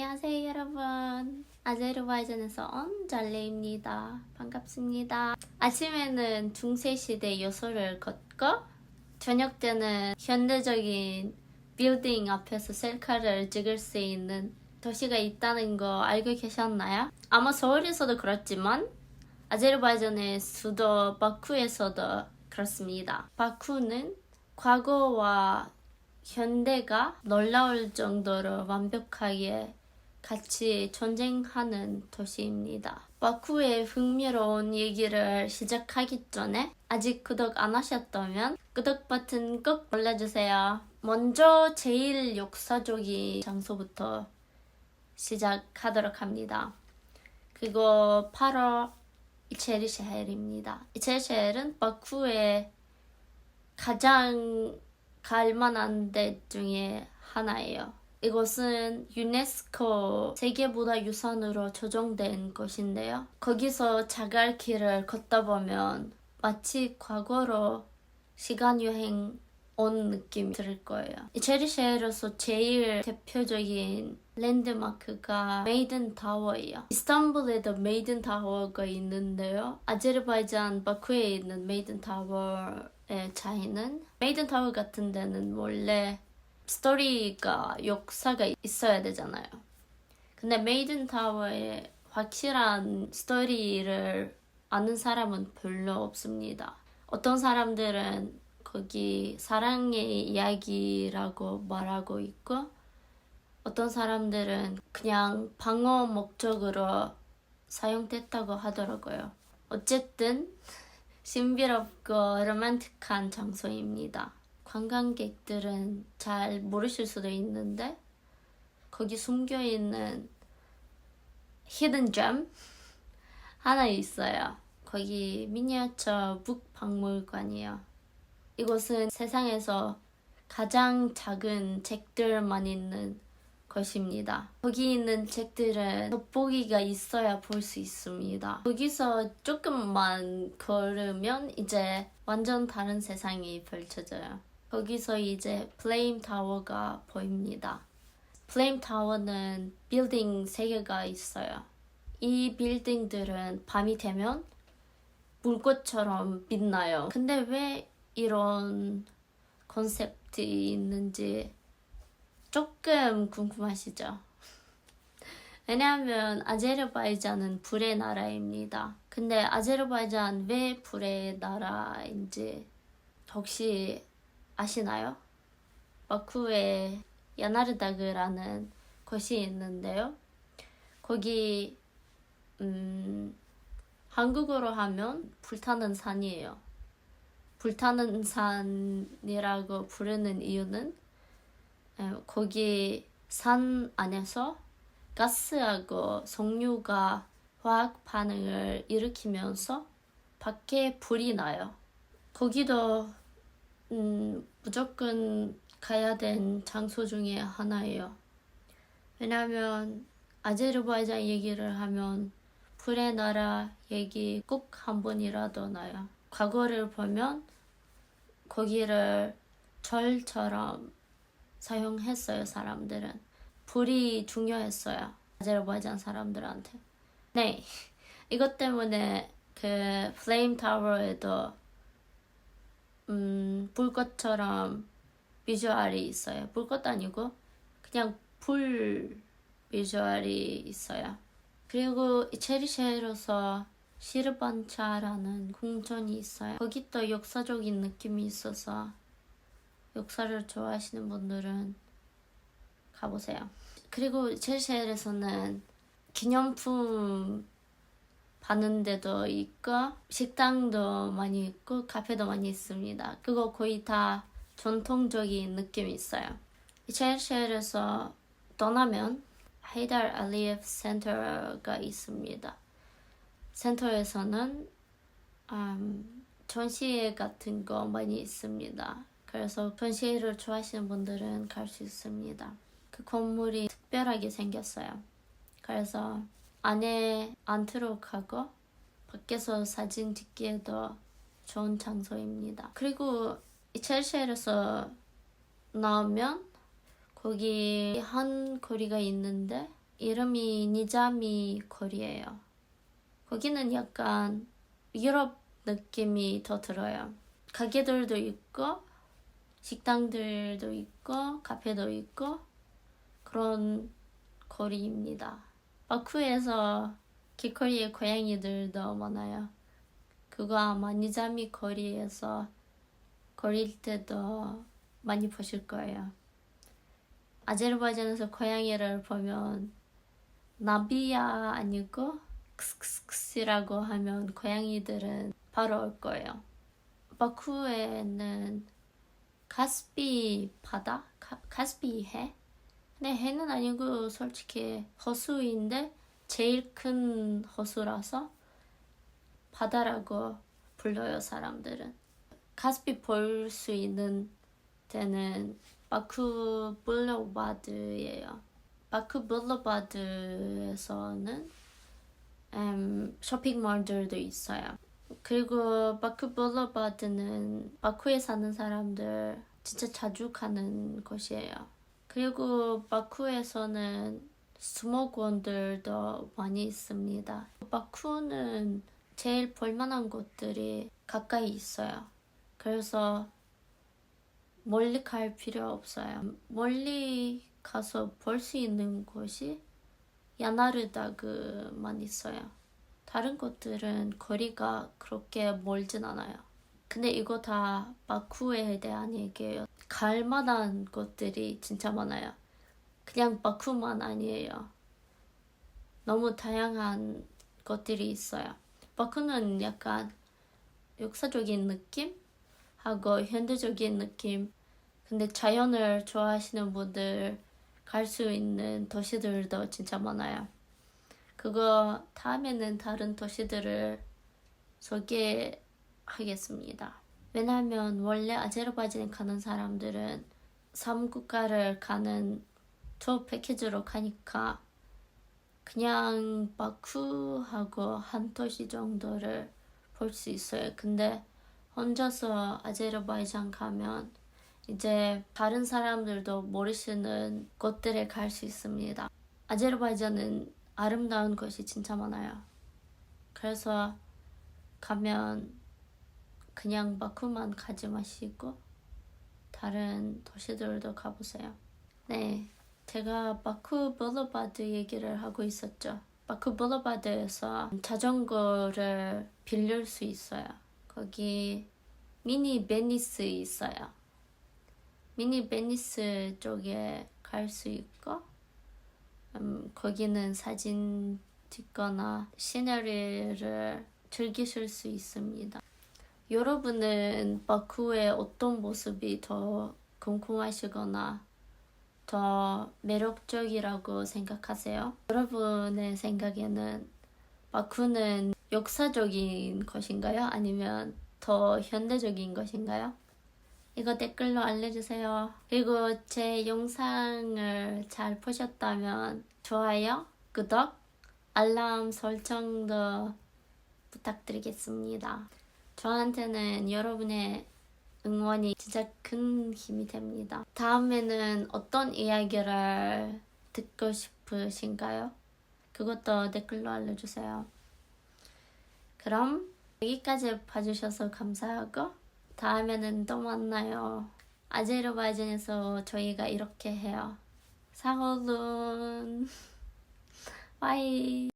안녕하세요 여러분. 아제르바이잔에서 온 잘레입니다. 반갑습니다. 아침에는 중세시대 요소를 걷고 저녁 때는 현대적인 빌딩 앞에서 셀카를 찍을 수 있는 도시가 있다는 거 알고 계셨나요? 아마 서울에서도 그렇지만 아제르바이잔의 수도 바쿠에서도 그렇습니다. 바쿠는 과거와 현대가 놀라울 정도로 완벽하게 같이 전쟁하는 도시입니다. 바쿠의 흥미로운 얘기를 시작하기 전에 아직 구독 안 하셨다면 구독 버튼 꼭 눌러주세요. 먼저 제일 역사적인 장소부터 시작하도록 합니다. 그거 바로 이체리셰헬입니다. 이체리셰헬은 바쿠의 가장 갈만한 데 중에 하나예요. 이곳은 유네스코 세계문화 유산으로 조정된 곳인데요. 거기서 자갈길을 걷다 보면 마치 과거로 시간 여행 온 느낌이 들 거예요. 이 체리셰에서 제일 대표적인 랜드마크가 메이든 타워예요. 이스탄불에도 메이든 타워가 있는데요. 아제르바이잔 바쿠에 있는 메이든 타워의 차이는 메이든 타워 같은 데는 원래 스토리가 역사가 있어야 되잖아요. 근데 메이든 타워에 확실한 스토리를 아는 사람은 별로 없습니다. 어떤 사람들은 거기 사랑의 이야기라고 말하고 있고 어떤 사람들은 그냥 방어 목적으로 사용됐다고 하더라고요. 어쨌든 신비롭고 로man틱한 장소입니다. 관광객들은 잘 모르실 수도 있는데 거기 숨겨 있는 히든 점 하나 있어요. 거기 미니어처 북 박물관이에요. 이곳은 세상에서 가장 작은 책들만 있는 것입니다. 거기 있는 책들은 돋보기가 있어야 볼 수 있습니다. 거기서 조금만 걸으면 이제 완전 다른 세상이 펼쳐져요. 거기서 이제 플레임 타워가 보입니다. 플레임 타워는 빌딩 3개가 있어요. 이 빌딩들은 밤이 되면 불꽃처럼 빛나요. 근데 왜 이런 컨셉트 있는지 조금 궁금하시죠? 왜냐하면 아제르바이잔은 불의 나라입니다. 근데 아제르바이잔 왜 불의 나라인지 혹시 아시나요? 바쿠에 야나르다그라는 곳이 있는데요. 거기 음, 한국어로 하면 불타는 산이에요. 불타는 산이라고 부르는 이유는 에, 거기 산 안에서 가스하고 석류가 화학 반응을 일으키면서 밖에 불이 나요. 거기도 음, 무조건 가야 된 장소 중에 하나예요. 왜냐하면 아제르바이잔 얘기를 하면 불의 나라 얘기 꼭 한 번이라도 나요. 과거를 보면 거기를 절처럼 사용했어요, 사람들은. 불이 중요했어요, 아제르바이잔 사람들한테. 네, 이것 때문에 그 플레임 타워에도 음, 불꽃처럼 비주얼이 있어요. 불꽃 아니고 그냥 불 비주얼이 있어요. 그리고 체리셰로서 시르반차라는 궁전이 있어요. 거기 또 역사적인 느낌이 있어서 역사를 좋아하시는 분들은 가보세요. 그리고 체리셰에서는 기념품 파는 데도 있고 식당도 많이 있고 카페도 많이 있습니다. 그거 거의 다 전통적인 느낌이 있어요. 첼시에서 떠나면 하이달 알리에프 센터가 있습니다. 센터에서는 음, 전시회 같은 거 많이 있습니다. 그래서 전시회를 좋아하시는 분들은 갈 수 있습니다. 그 건물이 특별하게 생겼어요. 그래서 안에 안 들어가고 밖에서 사진 찍기에도 좋은 장소입니다. 그리고 이 첼시에서 나오면 거기 한 거리가 있는데 이름이 니자미 거리예요. 거기는 약간 유럽 느낌이 더 들어요. 가게들도 있고 식당들도 있고 카페도 있고 그런 거리입니다. 바쿠에서 길거리에 고양이들도 많아요. 그거 아마 니자미 거리에서 거릴 때도 많이 보실 거예요. 아제르바이잔에서 고양이를 보면 나비야 아니고 크스크스크스라고 하면 고양이들은 바로 올 거예요. 바쿠에는 카스피 바다? 카, 카스피 해? 근데 해는 아니고 솔직히 호수인데 제일 큰 호수라서 바다라고 불러요 사람들은. 카스피 볼수 있는 데는 바쿠 블루바드예요. 바쿠 블루바드에서는 음, 쇼핑몰들도 있어요. 그리고 바쿠 블루바드는 바쿠에 사는 사람들 진짜 자주 가는 곳이에요. 그리고 바쿠에서는 수목원들도 많이 있습니다. 바쿠는 제일 볼만한 곳들이 가까이 있어요. 그래서 멀리 갈 필요 없어요. 멀리 가서 볼 수 있는 곳이 야나르다그만 있어요. 다른 곳들은 거리가 그렇게 멀진 않아요. 근데 이거 다 바쿠에 대한 얘기예요. 갈 만한 곳들이 진짜 많아요. 그냥 바쿠만 아니에요. 너무 다양한 것들이 있어요. 바쿠는 약간 역사적인 느낌? 하고 현대적인 느낌. 근데 자연을 좋아하시는 분들 갈 수 있는 도시들도 진짜 많아요. 그거 다음에는 다른 도시들을 소개 하겠습니다. 왜냐면 원래 아제르바이잔에 가는 사람들은 3국가를 가는 투어 패키지로 가니까 그냥 바쿠하고 한 도시 정도를 볼 수 있어요. 근데 혼자서 아제르바이잔 가면 이제 다른 사람들도 모르시는 곳들에 갈 수 있습니다. 아제르바이잔은 아름다운 곳이 진짜 많아요. 그래서 가면 그냥 바쿠만 가지 마시고 다른 도시들도 가보세요. 네, 제가 바쿠 블루바드 얘기를 하고 있었죠. 바쿠 블루바드에서 자전거를 빌릴 수 있어요. 거기 미니 베니스 있어요. 미니 베니스 쪽에 갈 수 있고 음, 거기는 사진 찍거나 시나리오를 즐기실 수 있습니다. 여러분은 바쿠의 어떤 모습이 더 궁금하시거나 더 매력적이라고 생각하세요? 여러분의 생각에는 바쿠는 역사적인 것인가요? 아니면 더 현대적인 것인가요? 이거 댓글로 알려주세요. 그리고 제 영상을 잘 보셨다면 좋아요, 구독, 알람 설정도 부탁드리겠습니다. 저한테는 여러분의 응원이 진짜 큰 힘이 됩니다. 다음에는 어떤 이야기를 듣고 싶으신가요? 그것도 댓글로 알려주세요. 그럼 여기까지 봐주셔서 감사하고 다음에는 또 만나요. 아제르바이잔에서 저희가 이렇게 해요. 사홀룬 바이